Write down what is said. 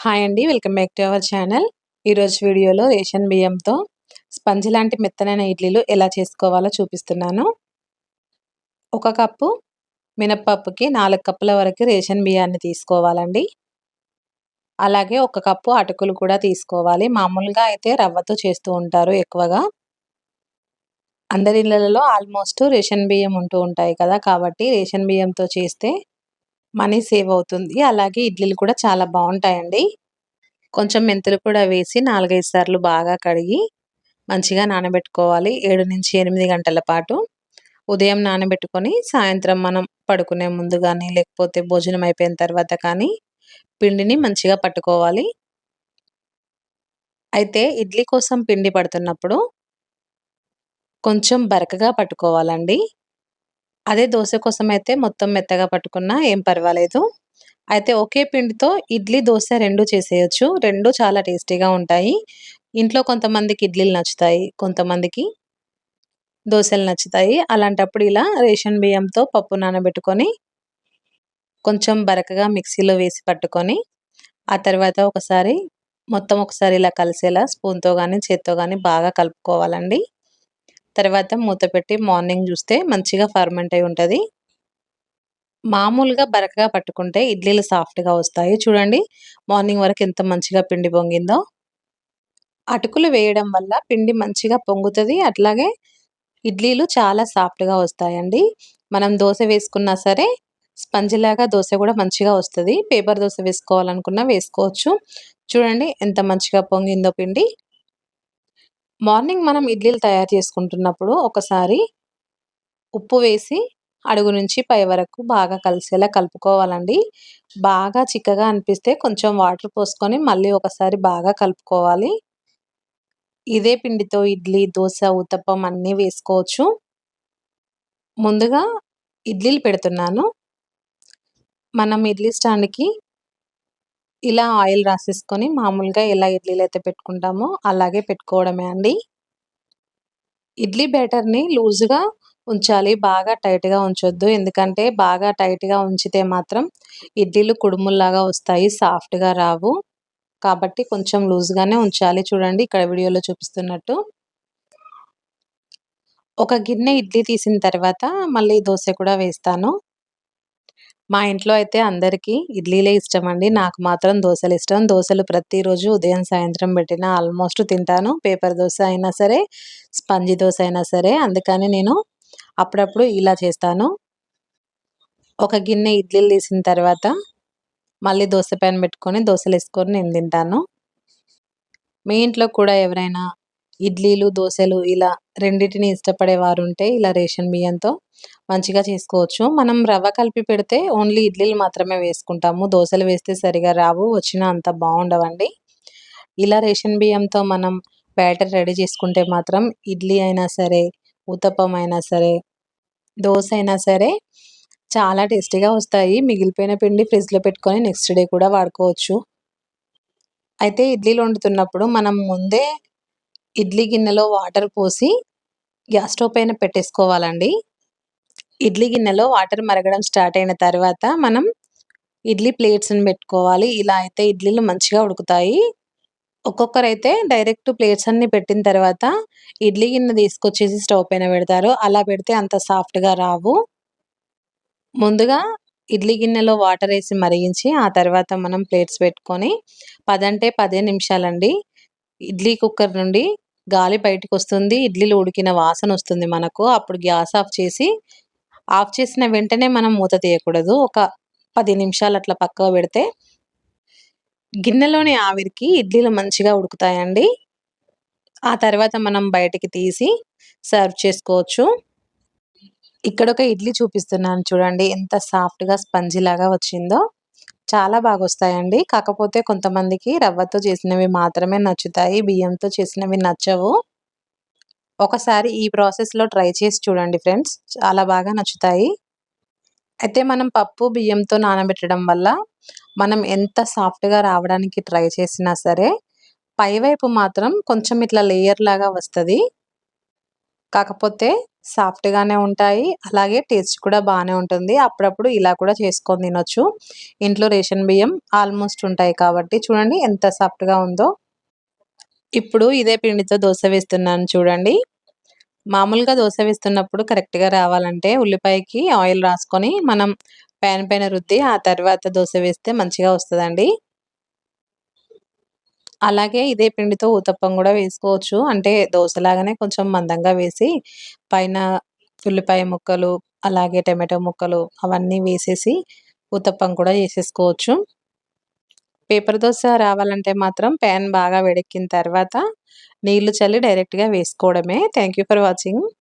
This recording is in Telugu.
హాయ్ అండి welcome back to our channel ఈరోజు వీడియోలో రేషన్ బియ్యంతో స్పంజ్ లాంటి మెత్తనైన ఇడ్లీలు ఎలా చేసుకోవాలో చూపిస్తున్నాను. ఒక కప్పు మినప్పప్పుకి నాలుగు కప్పుల వరకు రేషన్ బియ్యాన్ని తీసుకోవాలండి. అలాగే ఒక కప్పు అటుకులు కూడా తీసుకోవాలి. మామూలుగా అయితే రవ్వతో చేస్తూ ఉంటారు ఎక్కువగా. అందరి ఇళ్ళలో ఆల్మోస్ట్ రేషన్ బియ్యం ఉంటూ ఉంటాయి కదా కాబట్టి రేషన్ బియ్యంతో చేస్తే మనీ సేవ్ అవుతుంది. అలాగే ఇడ్లీలు కూడా చాలా బాగుంటాయండి. కొంచెం మెంతులు కూడా వేసి నాలుగైదు సార్లు బాగా కడిగి మంచిగా నానబెట్టుకోవాలి. ఏడు నుంచి ఎనిమిది గంటల పాటు ఉదయం నానబెట్టుకొని సాయంత్రం మనం పడుకునే ముందు కానీ లేకపోతే భోజనం అయిపోయిన తర్వాత కానీ పిండిని మంచిగా పట్టుకోవాలి. అయితే ఇడ్లీ కోసం పిండి పడుతున్నప్పుడు కొంచెం బరకగా పట్టుకోవాలండి. అదే దోశ కోసం అయితే మొత్తం మెత్తగా పట్టుకున్నా ఏం పర్వాలేదు. అయితే ఒకే పిండితో ఇడ్లీ దోశ రెండు చేసేయచ్చు. రెండు చాలా టేస్టీగా ఉంటాయి. ఇంట్లో కొంతమందికి ఇడ్లీలు నచ్చుతాయి కొంతమందికి దోశలు నచ్చుతాయి. అలాంటప్పుడు ఇలా రేషన్ బియ్యంతో పప్పు నానబెట్టుకొని కొంచెం బరకగా మిక్సీలో వేసి పట్టుకొని ఆ తర్వాత ఒకసారి మొత్తం ఒకసారి ఇలా కలిసేలా స్పూన్తో కానీ చేత్తో కానీ బాగా కలుపుకోవాలండి. తర్వాత మూత పెట్టి మార్నింగ్ చూస్తే మంచిగా ఫర్మెంట్ అయి ఉంటుంది. మామూలుగా బరకగా పట్టుకుంటే ఇడ్లీలు సాఫ్ట్గా వస్తాయి. చూడండి మార్నింగ్ వరకు ఎంత మంచిగా పిండి పొంగిందో. అటుకులు వేయడం వల్ల పిండి మంచిగా పొంగుతుంది. అట్లాగే ఇడ్లీలు చాలా సాఫ్ట్గా వస్తాయండి. మనం దోశ వేసుకున్నా సరే స్పంజిలాగా దోశ కూడా మంచిగా వస్తుంది. పేపర్ దోశ వేసుకోవాలనుకున్నా వేసుకోవచ్చు. చూడండి ఎంత మంచిగా పొంగిందో పిండి. మార్నింగ్ మనం ఇడ్లీలు తయారు చేసుకుంటున్నప్పుడు ఒకసారి ఉప్పు వేసి అడుగు నుంచి పై వరకు బాగా కలిసేలా కలుపుకోవాలండి. బాగా చిక్కగా అనిపిస్తే కొంచెం వాటర్ పోసుకొని మళ్ళీ ఒకసారి బాగా కలుపుకోవాలి. ఇదే పిండితో ఇడ్లీ దోశ ఉత్తప్పం అన్నీ వేసుకోవచ్చు. ముందుగా ఇడ్లీలు పెడుతున్నాను. మనం ఇడ్లీ స్టాండ్కి ఇలా ఆయిల్ రాసేసుకొని మామూలుగా ఎలా ఇడ్లీలు అయితే పెట్టుకుంటామో అలాగే పెట్టుకోవడమే అండి. ఇడ్లీ బ్యాటర్ని లూజ్గా ఉంచాలి బాగా టైట్గా ఉంచొద్దు. ఎందుకంటే బాగా టైట్గా ఉంచితే మాత్రం ఇడ్లీలు కుడుముల్లాగా వస్తాయి సాఫ్ట్గా రావు. కాబట్టి కొంచెం లూజ్గానే ఉంచాలి. చూడండి ఇక్కడ వీడియోలో చూపిస్తున్నట్టు. ఒక గిన్నె ఇడ్లీ తీసిన తర్వాత మళ్ళీ దోశ కూడా వేస్తాను. మా ఇంట్లో అయితే అందరికీ ఇడ్లీలే ఇష్టం అండి నాకు మాత్రం దోశలు ఇష్టం. దోశలు ప్రతిరోజు ఉదయం సాయంత్రం పెట్టిన ఆల్మోస్ట్ తింటాను. పేపర్ దోశ అయినా సరే స్పంజి దోశ అయినా సరే అందుకని నేను అప్పుడప్పుడు ఇలా చేస్తాను. ఒక గిన్నె ఇడ్లీలు తీసిన తర్వాత మళ్ళీ దోశ ప్యాన్ పెట్టుకొని దోశలు వేసుకొని నేను తింటాను. మీ ఇంట్లో కూడా ఎవరైనా ఇడ్లీలు దోశలు ఇలా రెండింటిని ఇష్టపడేవారు ఉంటే ఇలా రేషన్ బియ్యంతో మంచిగా చేసుకోవచ్చు. మనం రవ్వ కలిపి పెడితే ఓన్లీ ఇడ్లీలు మాత్రమే వేసుకుంటాము. దోశలు వేస్తే సరిగా రావు వచ్చినా అంత బాగుండవండి. ఇలా రేషన్ బియ్యంతో మనం బ్యాటర్ రెడీ చేసుకుంటే మాత్రం ఇడ్లీ అయినా సరే ఊతప్పం అయినా సరే దోశ అయినా సరే చాలా టేస్టీగా వస్తాయి. మిగిలిపోయిన పిండి ఫ్రిడ్జ్లో పెట్టుకొని నెక్స్ట్ డే కూడా వాడుకోవచ్చు. అయితే ఇడ్లీలు వండుతున్నప్పుడు మనం ముందే ఇడ్లీ గిన్నెలో వాటర్ పోసి గ్యాస్ స్టవ్ పైన పెట్టేసుకోవాలండి. ఇడ్లీ గిన్నెలో వాటర్ మరగడం స్టార్ట్ అయిన తర్వాత మనం ఇడ్లీ ప్లేట్స్ని పెట్టుకోవాలి. ఇలా అయితే ఇడ్లీలు మంచిగా ఉడుకుతాయి. ఒక్కొక్కరైతే డైరెక్ట్ ప్లేట్స్ అన్ని పెట్టిన తర్వాత ఇడ్లీ గిన్నె తీసుకొచ్చేసి స్టవ్ పైన పెడతారు. అలా పెడితే అంత సాఫ్ట్గా రావు. ముందుగా ఇడ్లీ గిన్నెలో వాటర్ వేసి మరిగించి ఆ తర్వాత మనం ప్లేట్స్ పెట్టుకొని పదంటే పదే నిమిషాలండి. ఇడ్లీ కుక్కర్ నుండి గాలి బయటకు వస్తుంది ఇడ్లీలు ఉడికిన వాసన వస్తుంది మనకు. అప్పుడు గ్యాస్ ఆఫ్ చేసి ఆఫ్ చేసిన వెంటనే మనం మూత తీయకూడదు. ఒక పది నిమిషాలు అట్లా పక్కకు పెడితే గిన్నెలోని ఆవిరికి ఇడ్లీలు మంచిగా ఉడుకుతాయండి. ఆ తర్వాత మనం బయటికి తీసి సర్వ్ చేసుకోవచ్చు. ఇక్కడ ఒక ఇడ్లీ చూపిస్తున్నాను చూడండి ఎంత సాఫ్ట్గా స్పంజీ లాగా వచ్చిందో. చాలా బాగా వస్తాయండి కాకపోతే కొంతమందికి రవ్వతో చేసినవి మాత్రమే నచ్చుతాయి. బియ్యంతో చేసినవి నచ్చవు. ఒకసారి ఈ ప్రాసెస్లో ట్రై చేసి చూడండి ఫ్రెండ్స్. చాలా బాగా నచ్చుతాయి. అయితే మనం పప్పు బియ్యంతో నానబెట్టడం వల్ల మనం ఎంత సాఫ్ట్గా రావడానికి ట్రై చేసినా సరే పైవైపు మాత్రం కొంచెం ఇట్లా లేయర్ లాగా వస్తుంది. కాకపోతే సాఫ్ట్‌గానే ఉంటాయి. అలాగే టేస్ట్ కూడా బాగానే ఉంటుంది. అప్పుడప్పుడు ఇలా కూడా చేసుకొని తినొచ్చు. ఇంట్లో రేషన్ బియ్యం ఆల్మోస్ట్ ఉంటాయి కాబట్టి చూడండి ఎంత సాఫ్ట్‌గా ఉందో. ఇప్పుడు ఇదే పిండితో దోశ వేస్తున్నాను చూడండి. మామూలుగా దోశ వేస్తున్నప్పుడు కరెక్ట్‌గా రావాలంటే ఉల్లిపాయకి ఆయిల్ రాసుకొని మనం ప్యాన్ పైన రుద్ది ఆ తర్వాత దోశ వేస్తే మంచిగా వస్తుందండి అలాగే ఇదే పిండితో ఊతప్పం కూడా వేసుకోవచ్చు. అంటే దోశలాగానే కొంచెం మందంగా వేసి పైన ఉల్లిపాయ ముక్కలు, అలాగే టమాటో ముక్కలు అవన్నీ వేసేసి ఊతప్పం కూడా చేసేసుకోవచ్చు. పేపర్ దోశ రావాలంటే మాత్రం ప్యాన్ బాగా వేడెక్కిన తర్వాత నీళ్ళు చల్లి డైరెక్ట్‌గా వేసుకోవడమే. Thank you for watching.